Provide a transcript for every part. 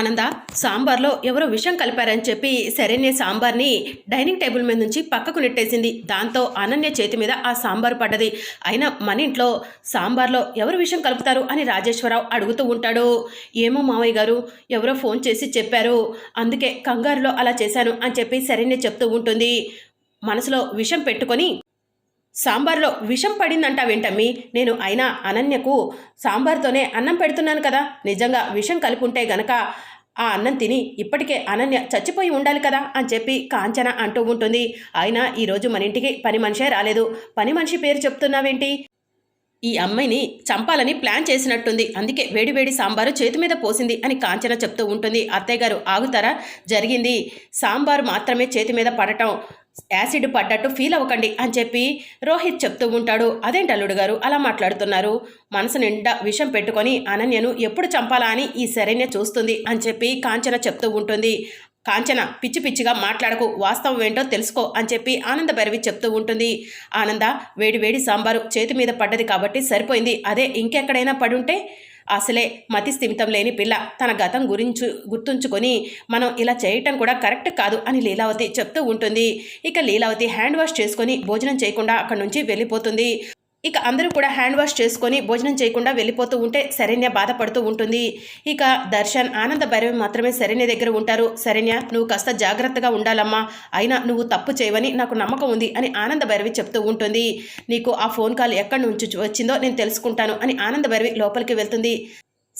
ఆనంద సాంబార్లో ఎవరో విషం కలిపారని చెప్పి శరణ్య సాంబార్ని డైనింగ్ టేబుల్ మీద నుంచి పక్కకు నెట్టేసింది. దాంతో అనన్య చేతి మీద ఆ సాంబార్ పడ్డది. అయినా మన ఇంట్లో సాంబార్లో ఎవరు విషం కలుపుతారు అని రాజేశ్వరరావు అడుగుతూ ఉంటాడు. ఏమో మావయ్య గారు ఎవరో ఫోన్ చేసి చెప్పారు. అందుకే కంగారులో అలా చేశాను అని చెప్పి శరణ్య చెప్తూ ఉంటుంది. మనసులో విషం పెట్టుకొని సాంబార్లో విషం పడిందంటావేంటమ్మి? నేను అయినా అనన్యకు సాంబార్తోనే అన్నం పెడుతున్నాను కదా. నిజంగా విషం కలిపి ఉంటే గనక ఆ అన్నం తిని ఇప్పటికే అనన్య చచ్చిపోయి ఉండాలి కదా అని చెప్పి కాంచన అంటూ ఉంటుంది. అయినా ఈరోజు మన ఇంటికి పని మనిషే రాలేదు. పని మనిషి పేరు చెప్తున్నావేంటి? ఈ అమ్మాయిని చంపాలని ప్లాన్ చేసినట్టుంది. అందుకే వేడివేడి సాంబారు చేతి మీద పోసింది అని కాంచన చెప్తూ ఉంటుంది. అత్తయ్య గారు ఆగుతారా? జరిగింది. సాంబారు మాత్రమే చేతి మీద పడటం. యాసిడ్ పడ్డట్టు ఫీల్ అవ్వకండి అని చెప్పి రోహిత్ చెప్తూ ఉంటాడు. అదేంటి అల్లుడు గారు? అలా మాట్లాడుతున్నారు. మనసు నిండా విషం పెట్టుకొని అనన్యను ఎప్పుడు చంపాలా అని ఈ శరణ్య చూస్తుంది అని చెప్పి కాంచన చెప్తూ ఉంటుంది. కాంచన పిచ్చి పిచ్చిగా మాట్లాడకు వాస్తవం ఏంటో తెలుసుకో అని చెప్పి ఆనంద భైరవి చెప్తూ ఉంటుంది. ఆనంద వేడి వేడి సాంబారు చేతి మీద పడ్డది కాబట్టి సరిపోయింది. అదే ఇంకెక్కడైనా పడుంటే అసలే మతి స్థిమితం లేని పిల్ల తన గతం గురించి గుర్తుంచుకొని మనం ఇలా చేయటం కూడా కరెక్ట్ కాదు అని లీలావతి చెప్తూ ఉంటుంది. ఇక లీలావతి హ్యాండ్ వాష్ చేసుకొని భోజనం చేయకుండా అక్కడి నుంచి వెళ్ళిపోతుంది. ఇక అందరూ కూడా హ్యాండ్ వాష్ చేసుకొని భోజనం చేయకుండా వెళ్ళిపోతూ ఉంటే శరణ్య బాధపడుతూ ఉంటుంది. ఇక దర్శన్ ఆనంద భైరవి మాత్రమే శరణ్య దగ్గర ఉంటారు. శరణ్య నువ్వు కాస్త జాగ్రత్తగా ఉండాలమ్మా. అయినా నువ్వు తప్పు చేయవని నాకు నమ్మకం ఉంది అని ఆనంద భైరవి చెప్తూ ఉంటుంది. నీకు ఆ ఫోన్ కాల్ ఎక్కడి నుంచి వచ్చిందో నేను తెలుసుకుంటాను అని ఆనంద భైరవి లోపలికి వెళ్తుంది.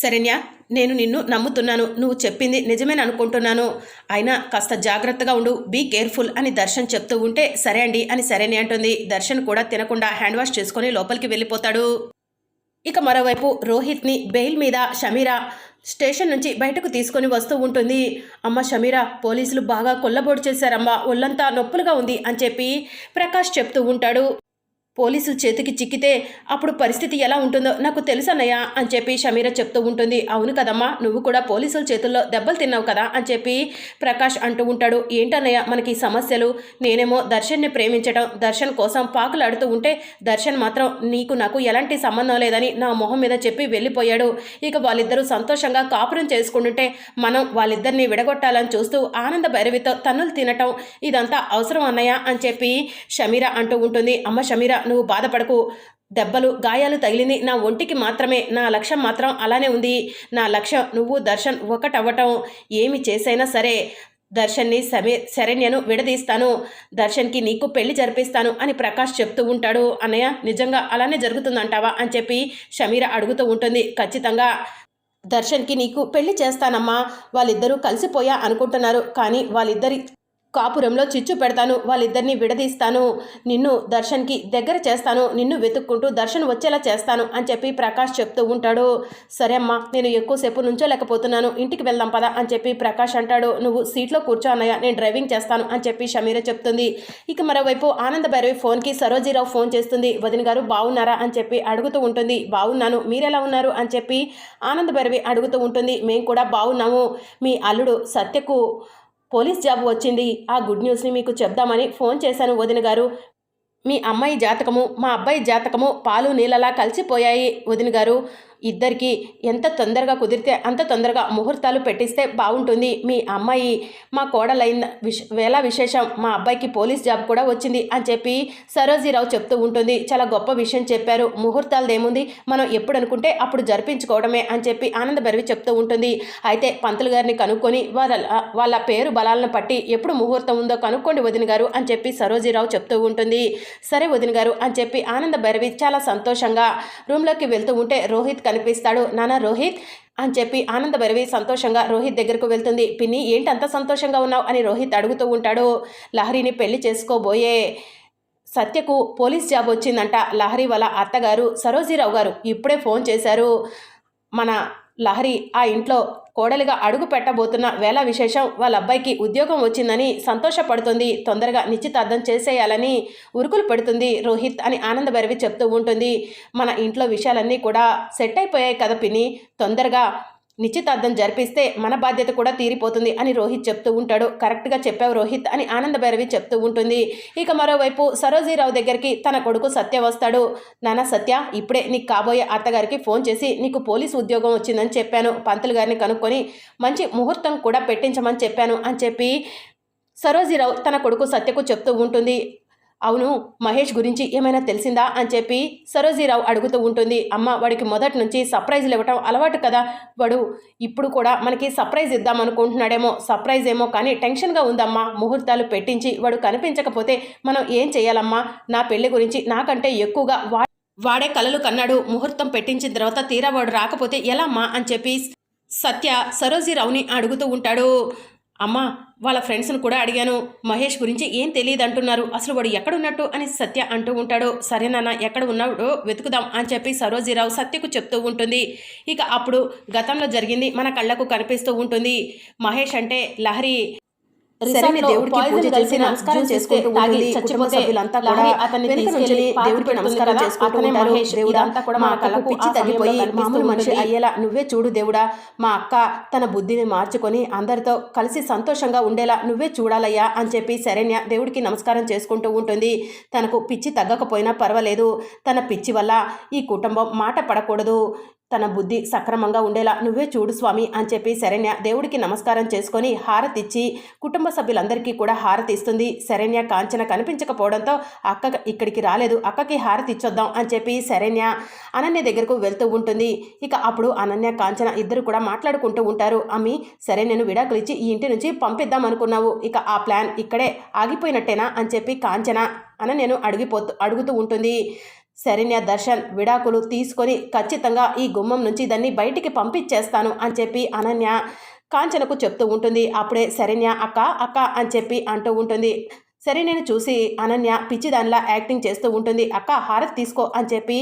శరణ్య నేను నిన్ను నమ్ముతున్నాను. నువ్వు చెప్పింది నిజమేన అనుకుంటున్నాను. అయినా కాస్త జాగ్రత్తగా ఉండు. బీ కేర్ఫుల్ అని దర్శన్ చెప్తూ ఉంటే సరే అండి అని సరేనే అంటుంది. దర్శన్ కూడా తినకుండా హ్యాండ్ వాష్ చేసుకొని లోపలికి వెళ్ళిపోతాడు. ఇక మరోవైపు రోహిత్ని బెయిల్ మీద షమీరా స్టేషన్ నుంచి బయటకు తీసుకొని వస్తూ ఉంటుంది. అమ్మ షమీరా పోలీసులు బాగా కొల్లబోడు చేశారమ్మా. ఒళ్ళంతా నొప్పులుగా ఉంది అని చెప్పి ప్రకాష్ చెప్తూ ఉంటాడు. పోలీసులు చేతికి చిక్కితే అప్పుడు పరిస్థితి ఎలా ఉంటుందో నాకు తెలుసన్నయ్యా అని చెప్పి షమీర చెప్తూ ఉంటుంది. అవును కదమ్మా నువ్వు కూడా పోలీసుల చేతుల్లో దెబ్బలు తిన్నావు కదా అని చెప్పి ప్రకాష్ అంటూ ఉంటాడు. ఏంటన్నయ్య మనకి సమస్యలు? నేనేమో దర్శన్ని ప్రేమించడం దర్శన్ కోసం పాకులాడుతూ ఉంటే దర్శన్ మాత్రం నీకు నాకు ఎలాంటి సంబంధం లేదని నా మొహం మీద చెప్పి వెళ్ళిపోయాడు. ఇక వాళ్ళిద్దరూ సంతోషంగా కాపురం చేసుకుంటుంటే మనం వాళ్ళిద్దరిని విడగొట్టాలని చూస్తూ ఆనంద భైరవితో తన్నులు తినటం ఇదంతా అవసరం అన్నయ్య అని చెప్పి షమీర అంటూ ఉంటుంది. అమ్మ షమీర నువ్వు బాధపడకు. దెబ్బలు గాయాలు తగిలింది నా ఒంటికి మాత్రమే. నా లక్ష్యం మాత్రం అలానే ఉంది. నా లక్ష్యం నువ్వు దర్శన్ ఒకటవ్వటం. ఏమి చేసైనా సరే దర్శన్ని సమీ శరణ్యను విడదీస్తాను. దర్శన్కి నీకు పెళ్ళి జరిపిస్తాను అని ప్రకాష్ చెప్తూ ఉంటాడు. అన్నయ్య నిజంగా అలానే జరుగుతుందంటావా? అని చెప్పి షమీర అడుగుతూ ఉంటుంది. ఖచ్చితంగా. దర్శన్కి నీకు పెళ్ళి చేస్తానమ్మా. వాళ్ళిద్దరూ కలిసిపోయా అనుకుంటున్నారు. కానీ వాళ్ళిద్దరి కాపురంలో చిచ్చు పెడతాను వాళ్ళిద్దరిని విడదీస్తాను నిన్ను దర్శన్కి దగ్గర చేస్తాను నిన్ను వెతుక్కుంటూ దర్శన్ వచ్చేలా చేస్తాను అని చెప్పి ప్రకాష్ చెప్తూ ఉంటాడు. సరే అమ్మా నేను ఎక్కువసేపు నుంచోలేకపోతున్నాను ఇంటికి వెళ్దాం పదా అని చెప్పి ప్రకాష్ అంటాడు. నువ్వు సీట్లో కూర్చో అన్నయ్య నేను డ్రైవింగ్ చేస్తాను అని చెప్పి షమీర చెప్తుంది. ఇక మరోవైపు ఆనంద భైరవి ఫోన్కి సరోజీరావు ఫోన్ చేస్తుంది. వదిన గారు బాగున్నారా అని చెప్పి అడుగుతూ ఉంటుంది. బాగున్నాను మీరెలా ఉన్నారు అని చెప్పి ఆనంద భైరవి అడుగుతూ ఉంటుంది. మేము కూడా బాగున్నాము మీ అల్లుడు సత్యకు పోలీస్ జాబ్ వచ్చింది. ఆ గుడ్ న్యూస్ని మీకు చెప్దామని ఫోన్ చేశాను వదిన గారు. మీ అమ్మాయి జాతకము మా అబ్బాయి జాతకము పాలు నీళ్ళలా కలిసిపోయాయి వదిన గారు. ఇద్దరికి ఎంత తొందరగా కుదిరితే అంత తొందరగా ముహూర్తాలు పెట్టిస్తే బాగుంటుంది. మీ అమ్మాయి మా కోడలైన విష వేళ విశేషం మా అబ్బాయికి పోలీస్ జాబ్ కూడా వచ్చింది అని చెప్పి సరోజీరావు చెప్తూ ఉంటుంది. చాలా గొప్ప విషయం చెప్పారు. ముహూర్తాలదేముంది? మనం ఎప్పుడు అనుకుంటే అప్పుడు జరిపించుకోవడమే అని చెప్పి ఆనంద భరివి చెప్తూ ఉంటుంది. అయితే పంతులు గారిని కనుక్కొని వాళ్ళ వాళ్ళ పేరు బలాలను పట్టి ఎప్పుడు ముహూర్తం ఉందో కనుక్కోండి వదిన గారు అని చెప్పి సరోజీరావు చెప్తూ ఉంటుంది. సరే వదిన గారు అని చెప్పి ఆనంద భైరవి చాలా సంతోషంగా రూమ్లోకి వెళ్తూ ఉంటే రోహిత్ కనిపిస్తాడు నానా రోహిత్ అని చెప్పి ఆనంద భైరవి సంతోషంగా రోహిత్ దగ్గరకు వెళ్తుంది. పిన్ని ఏంటి అంత సంతోషంగా ఉన్నావు? అని రోహిత్ అడుగుతూ ఉంటాడు. లహరిని పెళ్ళి చేసుకోబోయే సత్యకు పోలీస్ జాబ్ వచ్చిందంట. లహరి వాళ్ళ అత్తగారు సరోజీరావు గారు ఇప్పుడే ఫోన్ చేశారు. మన లహరి ఆ ఇంట్లో కోడలిగా అడుగు పెట్టబోతున్న వేళ విశేషం వాళ్ళ అబ్బాయికి ఉద్యోగం వచ్చిందని సంతోషపడుతుంది. తొందరగా నిశ్చితార్థం చేసేయాలని ఉరుకులు పెడుతుంది రోహిత్ అని ఆనందభైరవి చెప్తూ ఉంటుంది. మన ఇంట్లో విషయాలన్నీ కూడా సెట్ అయిపోయాయి కదా పిని తొందరగా నిశ్చితార్థం జరిపిస్తే మన బాధ్యత కూడా తీరిపోతుంది అని రోహిత్ చెప్తూ ఉంటాడు. కరెక్ట్గా చెప్పావు రోహిత్ అని ఆనంద భైరవి చెప్తూ ఉంటుంది. ఇక మరోవైపు సరోజీరావు దగ్గరికి తన కొడుకు సత్య వస్తాడు. నాన్న సత్య ఇప్పుడే నీకు కాబోయే అత్తగారికి ఫోన్ చేసి నీకు పోలీస్ ఉద్యోగం వచ్చిందని చెప్పాను. పంతులు గారిని కనుక్కొని మంచి ముహూర్తం కూడా పెట్టించమని చెప్పాను అని చెప్పి సరోజీరావు తన కొడుకు సత్యకు చెప్తూ ఉంటుంది. అవును మహేష్ గురించి ఏమైనా తెలిసిందా అని చెప్పి సరోజీరావు అడుగుతూ ఉంటుంది. అమ్మ వాడికి మొదటి నుంచి సర్ప్రైజ్లు ఇవ్వటం అలవాటు కదా. వాడు ఇప్పుడు కూడా మనకి సర్ప్రైజ్ ఇద్దాం అనుకుంటున్నాడేమో. సర్ప్రైజ్ ఏమో కానీ టెన్షన్గా ఉందమ్మా. ముహూర్తాలు పెట్టించి వాడు కనిపించకపోతే మనం ఏం చేయాలమ్మా? నా పెళ్ళి గురించి నాకంటే ఎక్కువగా వా వాడే కలలు కన్నాడు. ముహూర్తం పెట్టించిన తర్వాత తీరా వాడు రాకపోతే ఎలా అమ్మా అని చెప్పి సత్య సరోజీరావుని అడుగుతూ ఉంటాడు. అమ్మా వాళ్ళ ఫ్రెండ్స్ని కూడా అడిగాను మహేష్ గురించి ఏం తెలియదు అంటున్నారు అసలు వాడు ఎక్కడున్నట్టు అని సత్య అంటూ ఉంటాడు. సరే నాన్న ఎక్కడ ఉన్నాడో వెతుకుదాం అని చెప్పి సరోజీరావు సత్యకు చెప్తూ ఉంటుంది. ఇక అప్పుడు గతంలో జరిగింది మన కళ్ళకు కనిపిస్తూ ఉంటుంది. మహేష్ అంటే లహరి దేవుడికి పూజ చేసి నమస్కారం చేసుకుంటూ ఉంటుంది. కుటుంబ సభ్యులంతా కూడా అతన్ని తీసుకెళ్ళి దేవుడికి నమస్కారం చేసుకుంటూ ఉంటారు. దేవుడా, మా అక్కకు పిచ్చి తగ్గిపోయి మామూలు మనిషి. అయ్యేలా నువ్వే చూడు దేవుడా మా అక్క తన బుద్ధిని మార్చుకొని అందరితో కలిసి సంతోషంగా ఉండేలా నువ్వే చూడాలయ్యా అని చెప్పి శరణ్య దేవుడికి నమస్కారం చేసుకుంటూ ఉంటుంది తనకు పిచ్చి తగ్గకపోయినా పర్వాలేదు తన పిచ్చి వల్ల ఈ కుటుంబం మాట పడకూడదు తన బుద్ధి సక్రమంగా ఉండేలా నువ్వే చూడు స్వామి అని చెప్పి శరణ్య దేవుడికి నమస్కారం చేసుకొని హారతిచ్చి కుటుంబ సభ్యులందరికీ కూడా హారతి ఇస్తుంది. శరణ్య కాంచన కనిపించకపోవడంతో అక్క ఇక్కడికి రాలేదు. అక్కకి హారతి ఇచ్చొద్దాం అని చెప్పి శరణ్య అనన్య దగ్గరకు వెళ్తూ ఉంటుంది. ఇక అప్పుడు అనన్య కాంచన ఇద్దరు కూడా మాట్లాడుకుంటూ ఉంటారు. అమ్మి శరణ్యను విడాకులు ఇచ్చి ఈ ఇంటి నుంచి పంపిద్దాం అనుకున్నావు. ఇక ఆ ప్లాన్ ఇక్కడే ఆగిపోయినట్టేనా అని చెప్పి కాంచన అనన్యను అడిగిపోతూ అడుగుతూ ఉంటుంది. శరణ్య దర్శన్ విడాకులు తీసుకొని ఖచ్చితంగా ఈ గుమ్మం నుంచి దాన్ని బయటికి పంపించేస్తాను అని చెప్పి అనన్య కాంచనకు చెప్తూ ఉంటుంది. అప్పుడే శరణ్య అక్క అక్క అని చెప్పి అంటూ ఉంటుంది. సరే నేను చూసి అనన్య పిచ్చిదానిలా యాక్టింగ్ చేస్తూ ఉంటుంది. అక్క హారతి తీసుకో అని చెప్పి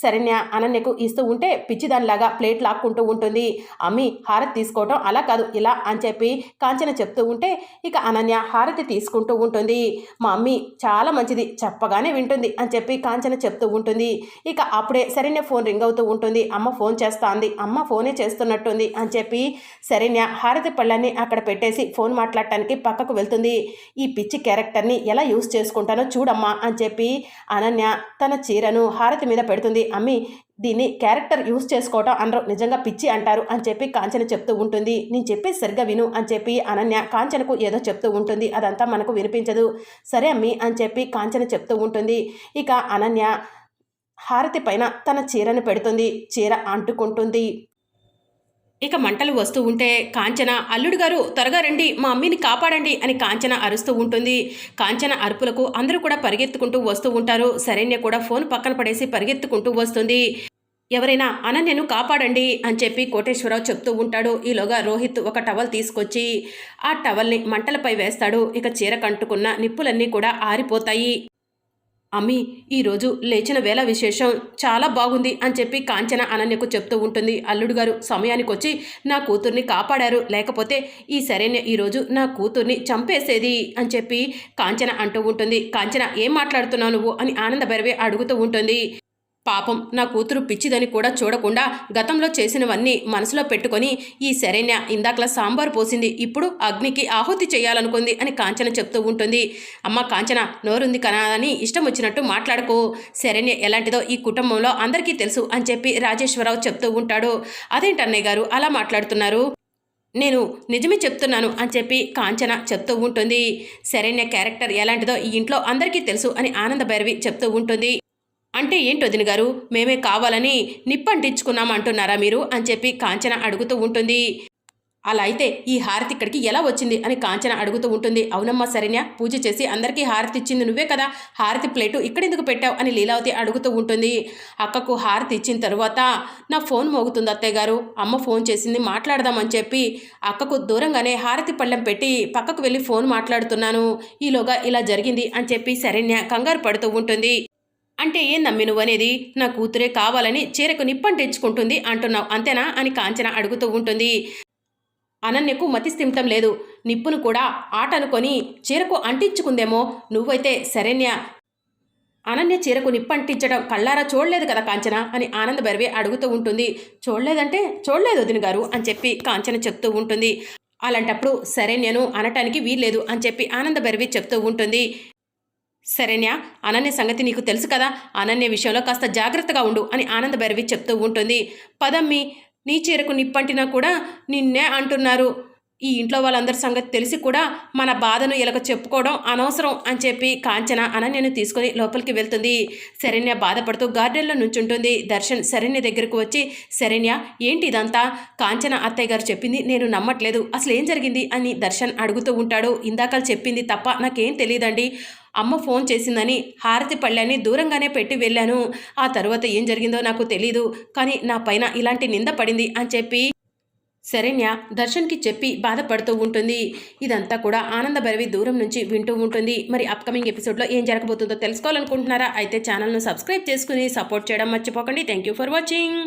శరణ్య అనన్యకు ఇస్తూ ఉంటే పిచ్చిదానిలాగా ప్లేట్ లాక్కుంటూ ఉంటుంది. అమ్మి హారతి తీసుకోవటం అలా కాదు ఇలా అని చెప్పి కాంచన చెప్తూ ఉంటే ఇక అనన్య హారతి తీసుకుంటూ ఉంటుంది. మా అమ్మి చాలా మంచిది చెప్పగానే వింటుంది అని చెప్పి కాంచన చెప్తూ ఉంటుంది. ఇక అప్పుడే శరణ్య ఫోన్ రింగ్ అవుతూ ఉంటుంది. అమ్మ ఫోన్ చేస్తాంది. అమ్మ ఫోనే చేస్తున్నట్టుంది అని చెప్పి శరణ్య హారతి పళ్ళని అక్కడ పెట్టేసి ఫోన్ మాట్లాడటానికి పక్కకు వెళ్తుంది. ఈ పిచ్చి క్యారెక్టర్ని ఎలా యూస్ చేసుకుంటానో చూడమ్మా అని చెప్పి అనన్య తన చీరను హారతి మీద పెడుతుంది. అమ్మి దీన్ని క్యారెక్టర్ యూస్ చేసుకోవటం అనరు నిజంగా పిచ్చి అంటారు అని చెప్పి కాంచన చెప్తూ ఉంటుంది. నేను చెప్పేది సరిగ్గా విను అని చెప్పి అనన్య కాంచనకు ఏదో చెప్తూ ఉంటుంది. అదంతా మనకు వినిపించదు. సరే అమ్మి అని చెప్పి కాంచన చెప్తూ ఉంటుంది. ఇక అనన్య హారతి పైన తన చీరను పెడుతుంది. చీర అంటుకుంటుంది. ఇక మంటలు వస్తూ ఉంటే కాంచన అల్లుడు గారు త్వరగా రండి మా అమ్మిని కాపాడండి అని కాంచన అరుస్తూ ఉంటుంది. కాంచన అరుపులకు అందరూ కూడా పరిగెత్తుకుంటూ వస్తూ ఉంటారు. శరణ్య కూడా ఫోన్ పక్కన పడేసి పరిగెత్తుకుంటూ వస్తుంది. ఎవరైనా అనన్యను కాపాడండి అని చెప్పి కోటేశ్వరరావు చెప్తూ ఉంటాడు. ఈలోగా రోహిత్ ఒక టవల్ తీసుకొచ్చి ఆ టవల్ని మంటలపై వేస్తాడు. ఇక చీర కంటుకున్న నిప్పులన్నీ కూడా ఆరిపోతాయి. అమ్మి ఈరోజు లేచిన వేళ విశేషం చాలా బాగుంది అని చెప్పి కాంచన అనన్యకు చెప్తూ ఉంటుంది. అల్లుడు గారు సమయానికి వచ్చి నా కూతుర్ని కాపాడారు. లేకపోతే ఈ సరైన ఈరోజు నా కూతుర్ని చంపేసేది అని చెప్పి కాంచన అంటూ ఉంటుంది. కాంచన ఏం మాట్లాడుతున్నావు నువ్వు? అని ఆనంద భైరవి అడుగుతూ ఉంటుంది. పాపం నా కూతురు పిచ్చిదని కూడా చూడకుండా గతంలో చేసినవన్నీ మనసులో పెట్టుకొని ఈ శరణ్య ఇందాకలా సాంబార్ పోసింది ఇప్పుడు అగ్నికి ఆహుతి చేయాలనుకుంది అని కాంచన చెప్తూ ఉంటుంది. అమ్మ కాంచన నోరుంది కదా అని ఇష్టం వచ్చినట్టు మాట్లాడుకో. శరణ్య ఎలాంటిదో ఈ కుటుంబంలో అందరికీ తెలుసు అని చెప్పి రాజేశ్వరరావు చెప్తూ ఉంటాడు. అదేంటన్నయ్య గారు అలా మాట్లాడుతున్నారు? నేను నిజమే చెప్తున్నాను అని చెప్పి కాంచన చెప్తూ ఉంటుంది. శరణ్య క్యారెక్టర్ ఎలాంటిదో ఈ ఇంట్లో అందరికీ తెలుసు అని ఆనంద భైరవి చెప్తూ ఉంటుంది. అంటే ఏంటి వదిన గారు? మేమే కావాలని నిప్పంటించుకున్నాం అంటున్నారా మీరు? అని చెప్పి కాంచన అడుగుతూ ఉంటుంది. అలా అయితే ఈ హారతి ఇక్కడికి ఎలా వచ్చింది? అని కాంచన అడుగుతూ ఉంటుంది. అవునమ్మా సరేనా పూజ చేసి అందరికీ హారతి ఇచ్చింది నువ్వే కదా. హారతి ప్లేటు ఇక్కడెందుకు పెట్టావు? అని లీలావతి అడుగుతూ ఉంటుంది. అక్కకు హారతి ఇచ్చిన తర్వాత నా ఫోన్ మోగుతుంది అత్తయ్య గారు. అమ్మ ఫోన్ చేసింది మాట్లాడదామని చెప్పి అక్కకు దూరంగానే హారతి పళ్ళెం పెట్టి పక్కకు వెళ్ళి ఫోన్ మాట్లాడుతున్నాను. ఈలోగా ఇలా జరిగింది అని చెప్పి శరణ్య కంగారు పడుతూ ఉంటుంది. అంటే ఏం నమ్మి నువ్వు అనేది నా కూతురే కావాలని చీరకు నిప్పంటించుకుంటుంది అంటున్నావు అంతేనా? అని కాంచన అడుగుతూ ఉంటుంది. అనన్యకు మతిస్థిమితం లేదు. నిప్పును కూడా ఆట అనుకొని చీరకు అంటించుకుందేమో? నువ్వైతే శరణ్య. అనన్య చీరకు నిప్పంటించడం కళ్ళారా చూడలేదు కదా కాంచన? అని ఆనంద భైరవి అడుగుతూ ఉంటుంది. చూడలేదంటే చూడలేదు వదిన గారు అని చెప్పి కాంచన చెప్తూ ఉంటుంది. అలాంటప్పుడు సరే నేను అనటానికి వీల్లేదు అని చెప్పి ఆనంద భైరవి చెప్తూ ఉంటుంది. సరేన్యా అనన్య సంగతి నీకు తెలుసు కదా? అనన్య విషయంలో కాస్త జాగ్రత్తగా ఉండు అని ఆనంద భైరవి చెప్తూ ఉంటుంది. పదమ్మి నీ చీరకు నిప్పంటినా కూడా నిన్నే అంటున్నారు. ఈ ఇంట్లో వాళ్ళందరి సంగతి తెలిసి కూడా మన బాధను ఇలాగ చెప్పుకోవడం అనవసరం అని చెప్పి కాంచన అనన్యను తీసుకొని లోపలికి వెళ్తుంది. శరణ్య బాధపడుతూ గార్డెన్లో నుంచుంటుంది. దర్శన్ శరణ్య దగ్గరకు వచ్చి శరణ్య ఏంటి ఇదంతా? కాంచన అత్తయ్య గారు చెప్పింది నేను నమ్మట్లేదు. అసలు ఏం జరిగింది? అని దర్శన్ అడుగుతూ ఉంటాడు. ఇందాక చెప్పింది తప్ప నాకేం తెలియదండి. అమ్మ ఫోన్ చేసిందని హారతి పళ్ళని దూరంగానే పెట్టి వెళ్ళాను. ఆ తర్వాత ఏం జరిగిందో నాకు తెలీదు. కానీ నా పైన ఇలాంటి నింద పడింది అని చెప్పి శరణ్య దర్శన్కి చెప్పి బాధపడుతూ ఉంటుంది. ఇదంతా కూడా ఆనందభైరవి దూరం నుంచి వింటూ ఉంటుంది. మరి అప్కమింగ్ ఎపిసోడ్లో ఏం జరగబోతుందో తెలుసుకోవాలనుకుంటున్నారా? అయితే ఛానల్ను సబ్స్క్రైబ్ చేసుకుని సపోర్ట్ చేయడం మర్చిపోకండి. Thank you for watching.